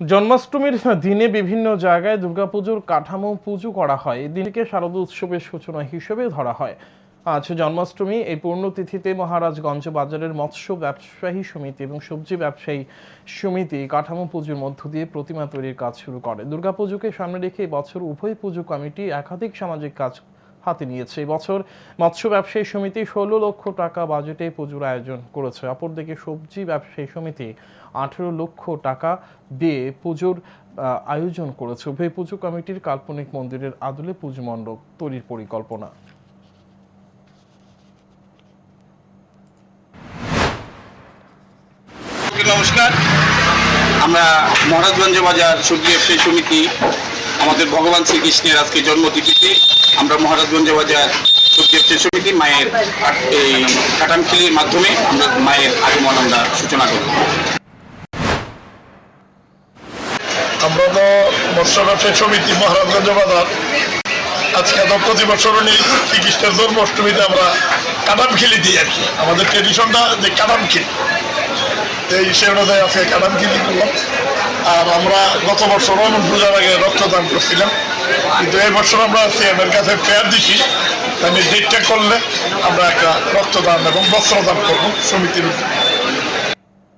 জন্মাষ্টমীর দিনে বিভিন্ন জায়গায় দুর্গাপুজোর কাঠামো পুজো করা হয়। এই দিনকে শারদ উৎসবের সূচনা হিসেবে ধরা হয়। আজ জন্মাষ্টমী, এই পূর্ণতিথিতে মহারাজগঞ্জ বাজারের মৎস্য ব্যবসায়ী সমিতি এবং সবজি ব্যবসায়ী সমিতি কাঠামো পুজোর মধ্য দিয়ে প্রতিমা তৈরির কাজ শুরু করে। দুর্গাপুজোকে সামনে রেখে বছর উভয় পুজো কমিটি একাধিক সামাজিক কাজ হাতে নিয়েছে এবছর মৎস্য ব্যবসায়ী সমিতি ষোলো লক্ষ টাকা বাজেটে পুজোর আয়োজন করেছে। অপরদিকে সবজি ব্যবসায়ী সমিতি আঠেরো লক্ষ টাকা দিয়ে পুজোর আয়োজন করেছে। উভয় পুজো কমিটির কাল্পনিক মন্দিরের আদলে পুজো মণ্ডপ তৈরির পরিকল্পনা। নমস্কার। আমরা মহারাজগঞ্জ বাজার সবজি ব্যবসায়ী সমিতি আমাদের ভগবান শ্রীকৃষ্ণের আজকে জন্মতিথিতে আমরা মহারাজগঞ্জ বাজার সবজি সমিতি মায়ের এই কাটামখিলির মাধ্যমে আমরা মায়ের আগমন আমরা সূচনা করব। আমরা তো মৎস্য সমিতি মহারাজগঞ্জ বাজার। আজকে তো প্রতি বছরই শ্রীকৃষ্ণের জন্মাষ্টমীতে আমরা কাটাম খেলি দিই আর কি। আমাদের ট্রেডিশনটা যে কাটাম এই সে অনুযায়ী আজকে কাটাম খেলি করলাম। আর আমরা গত বছর অনেক পূজার আগে রক্তদান করছিলাম কিন্তু এই বছর আমরা সিএমের কাছে ফেয়ার দিছি আমি ডেটটা করলে আমরা একটা রক্তদান এবং বস্ত্রদান করব সমিতির উদ্যোগে।